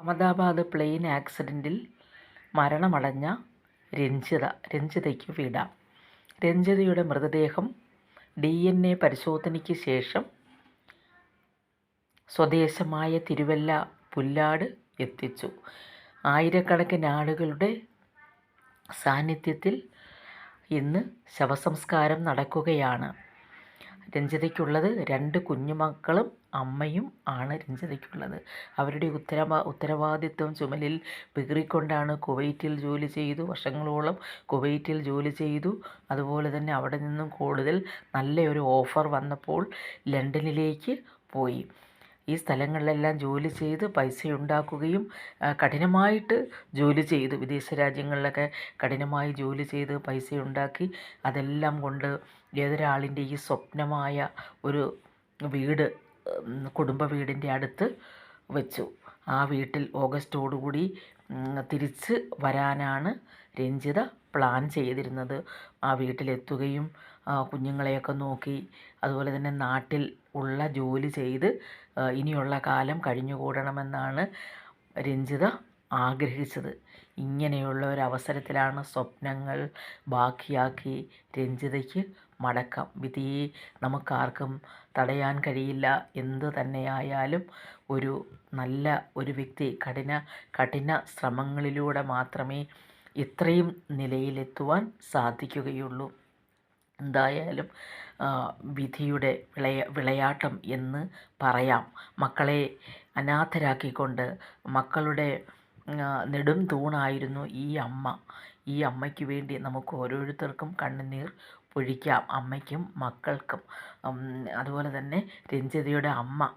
Ahmedabad plain ആക്സിഡന്റിൽ മരണമടഞ്ഞ രഞ്ജിത രഞ്ജിതയ്ക്ക് വിട. രഞ്ജിതയുടെ മൃതദേഹം ഡി എൻ എ പരിശോധനയ്ക്ക് ശേഷം സ്വദേശമായ തിരുവല്ല പുല്ലാട് എത്തിച്ചു. ആയിരക്കണക്കിന് ആളുകളുടെ സാന്നിധ്യത്തിൽ ഇന്ന് ശവസംസ്കാരം നടക്കുകയാണ്. രഞ്ജിതയ്ക്കുള്ളത് രണ്ട് കുഞ്ഞുമക്കളും അമ്മയും ആണ് രഞ്ജിതയ്ക്കുള്ളത്. അവരുടെ ഉത്തരവാ ഉത്തരവാദിത്വം ചുമലിൽ പേറിക്കൊണ്ടാണ് കുവൈറ്റിൽ ജോലി ചെയ്തു. വർഷങ്ങളോളം കുവൈറ്റിൽ ജോലി ചെയ്തു. അതുപോലെ തന്നെ അവിടെ നിന്നും കൂടുതൽ നല്ലൊരു ഓഫർ വന്നപ്പോൾ ലണ്ടനിലേക്ക് പോയി. ഈ സ്ഥലങ്ങളിലെല്ലാം ജോലി ചെയ്ത് പൈസ ഉണ്ടാക്കുകയും കഠിനമായിട്ട് ജോലി ചെയ്തു. വിദേശ രാജ്യങ്ങളിലൊക്കെ കഠിനമായി ജോലി ചെയ്ത് പൈസ ഉണ്ടാക്കി അതെല്ലാം കൊണ്ട് ഏതൊരാളിന്റെ ഈ സ്വപ്നമായ ഒരു വീട് കുടുംബ വീടിന്റെ അടുത്ത് വെച്ചു. ആ വീട്ടിൽ ഓഗസ്റ്റോടുകൂടി തിരിച്ച് വരാനാണ് രഞ്ജിത പ്ലാൻ ചെയ്തിരുന്നത്. ആ വീട്ടിലെത്തുകയും കുഞ്ഞുങ്ങളെയൊക്കെ നോക്കി അതുപോലെ തന്നെ നാട്ടിൽ ഉള്ള ജോലി ചെയ്ത് ഇനിയുള്ള കാലം കഴിഞ്ഞുകൂടണമെന്നാണ് രഞ്ജിത ആഗ്രഹിച്ചത്. ഇങ്ങനെയുള്ള ഒരു അവസരത്തിലാണ് സ്വപ്നങ്ങൾ ബാക്കിയാക്കി രഞ്ജിതയ്ക്ക് മടക്കം. വിധിയെ നമുക്കാർക്കും തടയാൻ കഴിയില്ല. എന്ത് തന്നെയായാലും ഒരു നല്ല ഒരു വ്യക്തി കഠിന കഠിന ശ്രമങ്ങളിലൂടെ മാത്രമേ ഇത്രയും നിലയിലെത്തുവാൻ സാധിക്കുകയുള്ളൂ. എന്തായാലും വിധിയുടെ വിളയ വിളയാട്ടം എന്ന് പറയാം. മക്കളെ അനാഥരാക്കിക്കൊണ്ട് മക്കളുടെ നെടും തൂണായിരുന്നു ഈ അമ്മ. ഈ അമ്മയ്ക്ക് വേണ്ടി നമുക്ക് ഓരോരുത്തർക്കും കണ്ണുനീർ പൊഴിക്കാം അമ്മയ്ക്കും മക്കൾക്കും. അതുപോലെ തന്നെ രഞ്ജിതയുടെ അമ്മ.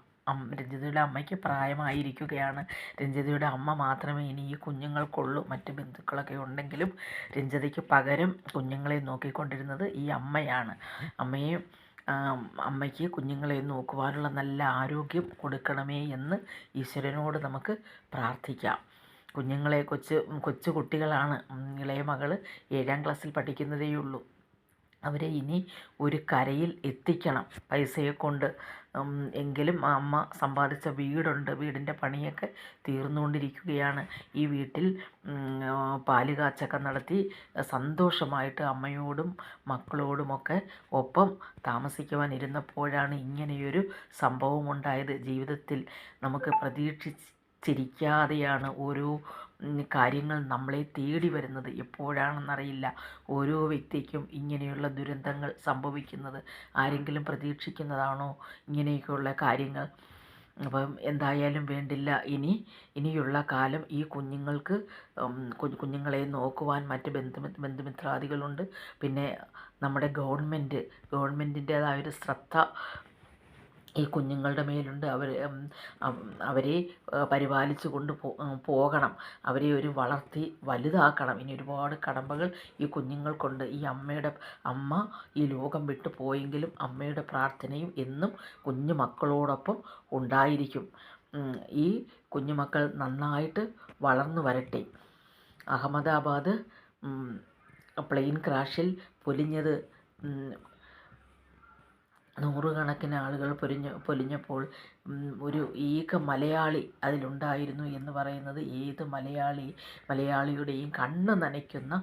രഞ്ജിതയുടെ അമ്മയ്ക്ക് പ്രായമായിരിക്കുകയാണ്. രഞ്ജിതയുടെ അമ്മ മാത്രമേ ഇനി ഈ കുഞ്ഞുങ്ങൾക്കുള്ളൂ. മറ്റ് ബന്ധുക്കളൊക്കെ ഉണ്ടെങ്കിലും രഞ്ജിതയ്ക്ക് പകരം കുഞ്ഞുങ്ങളെ നോക്കിക്കൊണ്ടിരുന്നത് ഈ അമ്മയാണ്. അമ്മയെ അമ്മയ്ക്ക് കുഞ്ഞുങ്ങളെ നോക്കുവാനുള്ള നല്ല ആരോഗ്യം കൊടുക്കണമേ എന്ന് ഈശ്വരനോട് നമുക്ക് പ്രാർത്ഥിക്കാം. കുഞ്ഞുങ്ങളെ കൊച്ച് കൊച്ചു കുട്ടികളാണ് ഇളയ മകൾ ഏഴാം ക്ലാസ്സിൽ പഠിക്കുന്നതേയുള്ളൂ. അവരെ ഇനി ഒരു കരയിൽ എത്തിക്കണം. പൈസയെ കൊണ്ട് എങ്കിലും അമ്മ സമ്പാദിച്ച വീടുണ്ട്. വീടിന്റെ പണിയൊക്കെ തീർന്നുകൊണ്ടിരിക്കുകയാണ്. ഈ വീട്ടിൽ പാൽ കാച്ചൊക്കെ നടത്തി സന്തോഷമായിട്ട് അമ്മയോടും മക്കളോടുമൊക്കെ ഒപ്പം താമസിക്കുവാൻ ഇരുന്നപ്പോഴാണ് ഇങ്ങനെയൊരു സംഭവം ഉണ്ടായത് ജീവിതത്തിൽ നമുക്ക് പ്രതീക്ഷിച്ചിരിക്കാതെയാണ് ഓരോ കാര്യങ്ങൾ നമ്മളെ തേടി വരുന്നത് എപ്പോഴാണെന്നറിയില്ല. ഓരോ വ്യക്തിക്കും ഇങ്ങനെയുള്ള ദുരന്തങ്ങൾ സംഭവിക്കുന്നത് ആരെങ്കിലും പ്രതീക്ഷിക്കുന്നതാണോ? ഇങ്ങനെയൊക്കെയുള്ള കാര്യങ്ങൾ. അപ്പം എന്തായാലും വേണ്ടില്ല. ഇനി ഇനിയുള്ള കാലം ഈ കുഞ്ഞുങ്ങൾക്ക് കുഞ്ഞുങ്ങളെ നോക്കുവാൻ മറ്റ് ബന്ധു ബന്ധുമിത്രാദികളുണ്ട്. പിന്നെ നമ്മുടെ ഗവൺമെന്റ് ഗവൺമെന്റിന്റേതായൊരു ശ്രദ്ധ ഈ കുഞ്ഞുങ്ങളുടെ മേലുണ്ട്. അവർ അവരെ പരിപാലിച്ചു കൊണ്ട് പോകണം. അവരെ ഒരു വളർത്തി വലുതാക്കണം. ഇനി ഒരുപാട് കടമ്പകൾ ഈ കുഞ്ഞുങ്ങൾക്കുണ്ട്. ഈ അമ്മയുടെ അമ്മ ഈ ലോകം വിട്ടു പോയെങ്കിലും അമ്മയുടെ പ്രാർത്ഥനയും എന്നും കുഞ്ഞു മക്കളോടൊപ്പം ഉണ്ടായിരിക്കും. ഈ കുഞ്ഞുമക്കൾ നന്നായിട്ട് വളർന്നു വരട്ടെ. അഹമ്മദാബാദ് പ്ലെയിൻ ക്രാഷിൽ പൊലിഞ്ഞത് നൂറുകണക്കിന് ആളുകൾ പൊരിഞ്ഞ പൊലിഞ്ഞപ്പോൾ ഒരു ഏക മലയാളി അതിലുണ്ടായിരുന്നു എന്ന് പറയുന്നത് ഏത് മലയാളി മലയാളിയുടെയും കണ്ണ് നനയ്ക്കുന്ന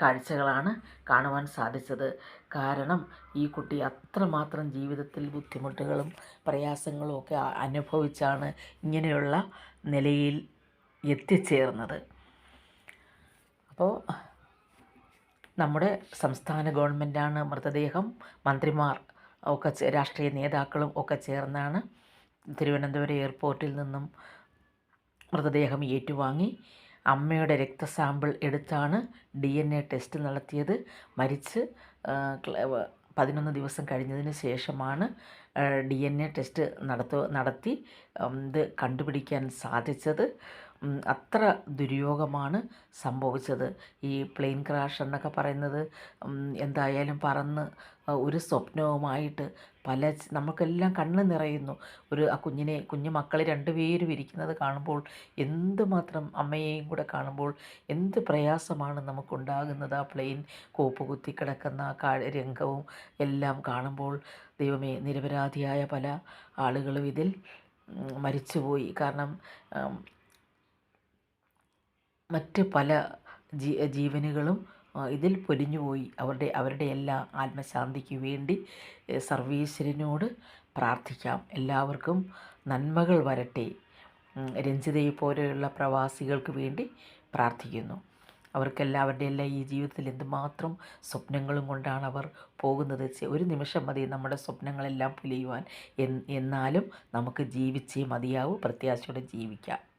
കാഴ്ചകളാണ് കാണുവാൻ സാധിച്ചത്. കാരണം ഈ കുട്ടി അത്രമാത്രം ജീവിതത്തിൽ ബുദ്ധിമുട്ടുകളും പ്രയാസങ്ങളും ഒക്കെ അനുഭവിച്ചാണ് ഇങ്ങനെയുള്ള നിലയിൽ എത്തിച്ചേർന്നത്. അപ്പോൾ നമ്മുടെ സംസ്ഥാന ഗവൺമെന്റാണ് മൃതദേഹം. മന്ത്രിമാർ ഒക്കെ രാഷ്ട്രീയ നേതാക്കളും ഒക്കെ ചേർന്നാണ് തിരുവനന്തപുരം എയർപോർട്ടിൽ നിന്നും മൃതദേഹം ഏറ്റുവാങ്ങി. അമ്മയുടെ രക്തസാമ്പിൾ എടുത്താണ് ഡി എൻ എ ടെസ്റ്റ് നടത്തിയത്. മരിച്ച് പതിനൊന്ന് ദിവസം കഴിഞ്ഞതിന് ശേഷമാണ് ഡി എൻ എ ടെസ്റ്റ് നടത്തു നടത്തി. ഇത് കണ്ടുപിടിക്കാൻ സാധിച്ചത്. അത്ര ദുര്യോഗമാണ് സംഭവിച്ചത്. ഈ പ്ലെയിൻ ക്രാഷ് എന്നൊക്കെ പറയുന്നത് എന്തായാലും പറന്ന് ഒരു സ്വപ്നവുമായിട്ട് പല നമുക്കെല്ലാം കണ്ണ് നിറയുന്നു. ഒരു ആ കുഞ്ഞിനെ കുഞ്ഞു മക്കൾ രണ്ടുപേരും ഇരിക്കുന്നത് കാണുമ്പോൾ എന്തുമാത്രം അമ്മയെയും കൂടെ കാണുമ്പോൾ എന്ത് പ്രയാസമാണ് നമുക്കുണ്ടാകുന്നത്. ആ പ്ലെയിൻ കോപ്പ് കുത്തി കിടക്കുന്ന ആ രംഗവും എല്ലാം കാണുമ്പോൾ ദൈവമേ നിരപരാധിയായ പല ആളുകളും ഇതിൽ മരിച്ചുപോയി. കാരണം മറ്റ് പല ജീവനുകളും ഇതിൽ പൊലിഞ്ഞുപോയി. അവരുടെ അവരുടെ എല്ലാ ആത്മശാന്തിക്ക് വേണ്ടി സർവീശ്വരനോട് പ്രാർത്ഥിക്കാം. എല്ലാവർക്കും നന്മകൾ വരട്ടെ. രഞ്ജിതയെ പോലെയുള്ള പ്രവാസികൾക്ക് വേണ്ടി പ്രാർത്ഥിക്കുന്നു. അവർക്കെല്ലാവരുടെ എല്ലാം ഈ ജീവിതത്തിൽ എന്തുമാത്രം സ്വപ്നങ്ങളും കൊണ്ടാണ് അവർ പോകുന്നത്. ഒരു നിമിഷം മതി നമ്മുടെ സ്വപ്നങ്ങളെല്ലാം പൊലിയുവാൻ. എന്നാലും നമുക്ക് ജീവിച്ചേ മതിയാവൂ. പ്രത്യാശയോടെ ജീവിക്കാം.